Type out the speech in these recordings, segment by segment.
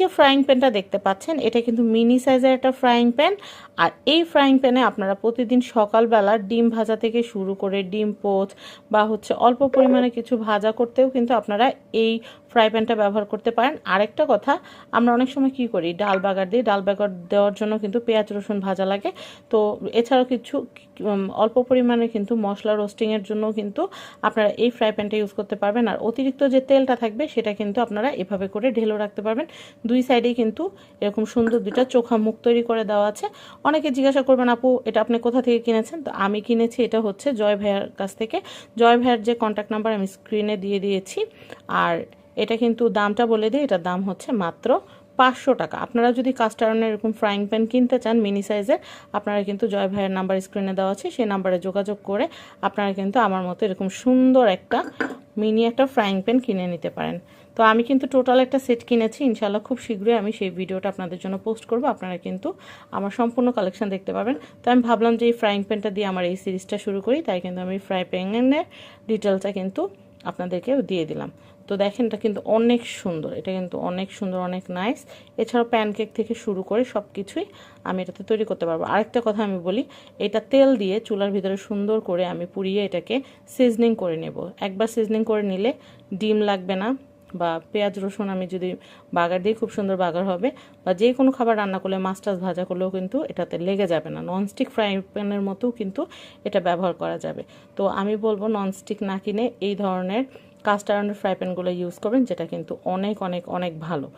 যে ফ্রাইং প্যানটা দেখতে পাচ্ছেন, এটা কিন্তু মিনি সাইজের একটা ফ্রাইং প্যান আর এই ফ্রাইং প্যানে আপনারা প্রতিদিন সকালবেলা ডিম ভাজা থেকে শুরু করে ডিম পোচ বা হচ্ছে অল্প পরিমাণে কিছু ভাজা করতেও কিন্তু আপনারা এই ফ্রাই প্যানটা ব্যবহার করতে পারেন। আরেকটা কথা, আমরা অনেক সময় কি করি, ডাল বাগার দিই ডাল বাগার দেওয়ার জন্য কিন্তু পেঁয়াজ, রসুন ভাজা লাগে। তো এছাড়াও কিছু অল্প পরিমাণে কিন্তু মশলা রোস্টিংয়ের জন্য কিন্তু আপনারা এই ফ্রাই প্যানটা ইউজ করতে পারবেন। আর অতিরিক্ত যে তেলটা থাকবে, সেটা কিন্তু আপনারা এভাবে করে ঢেলেও রাখতে পারবেন। দুই সাইডেই কিন্তু এরকম সুন্দর দুইটা চোখা মুখ তৈরি করে দেওয়া আছে। অনেকে জিজ্ঞাসা করবেন, আপু, এটা আপনি কোথা থেকে কিনেছেন? তো আমি কিনেছি, এটা হচ্ছে জয় ভাইয়ার কাছ থেকে। জয় ভাইয়ার যে কন্ট্যাক্ট নাম্বার আমি স্ক্রিনে দিয়ে দিয়েছি। আর এটা কিন্তু দামটা বলে দিই, এটার দাম হচ্ছে মাত্র পাঁচশো টাকা। আপনারা যদি কাস্টারনের এরকম ফ্রাইং প্যান কিনতে চান মিনি সাইজের আপনারা কিন্তু জয় ভাইয়ের নাম্বার স্ক্রিনে দেওয়া আছে। সেই নাম্বারে যোগাযোগ করে আপনারা কিন্তু আমার মতো এরকম সুন্দর একটা মিনি একটা ফ্রাইং প্যান কিনে নিতে পারেন। তো আমি কিন্তু টোটাল একটা সেট কিনেছি ইনশাল্লাহ খুব শীঘ্রই আমি সেই ভিডিওটা আপনাদের জন্য পোস্ট করব। আপনারা কিন্তু আমার সম্পূর্ণ কালেকশন দেখতে পাবেন। তো আমি ভাবলাম যে এই ফ্রাইং প্যানটা দিয়ে আমার এই সিরিজটা শুরু করি, তাই কিন্তু আমি ফ্রাই প্যানের ডিটেলসটা কিন্তু আপনাদেরকে দিয়ে দিলাম। তো দেখেন এটা কিন্তু অনেক সুন্দর, এটা কিন্তু অনেক সুন্দর, অনেক নাইস এছাড়াও প্যানকেক থেকে শুরু করে সব কিছুই আমি এটাতে তৈরি করতে পারব। আরেকটা কথা আমি বলি, এটা তেল দিয়ে চুলার ভিতরে সুন্দর করে আমি পুড়িয়ে এটাকে সিজনিং করে নেব। একবার সিজনিং করে নিলে ডিম লাগবে না বা পেঁয়াজ, রসুন আমি যদি বাগার দিই খুব সুন্দর বাগার হবে বা যে কোনো খাবার রান্না করলে মাছ টাছ ভাজা করলেও কিন্তু এটাতে লেগে যাবে না। ননস্টিক ফ্রাই প্যানের মতো কিন্তু এটা ব্যবহার করা যাবে। তো আমি বলব ননস্টিক না কিনে এই ধরনের কাস্ট আয়রনের ফ্রাই প্যানগুলো ইউজ করবেন, যেটা কিন্তু অনেক অনেক অনেক ভালো।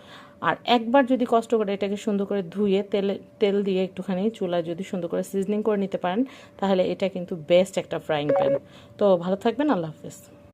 আর একবার যদি কষ্ট করে এটাকে সুন্দর করে ধুয়ে তেলে, তেল দিয়ে একটুখানি চুলায় যদি সুন্দর করে সিজনিং করে নিতে পারেন, তাহলে এটা কিন্তু বেস্ট একটা ফ্রাইং প্যান তো ভালো থাকবেন, আল্লাহ হাফেজ।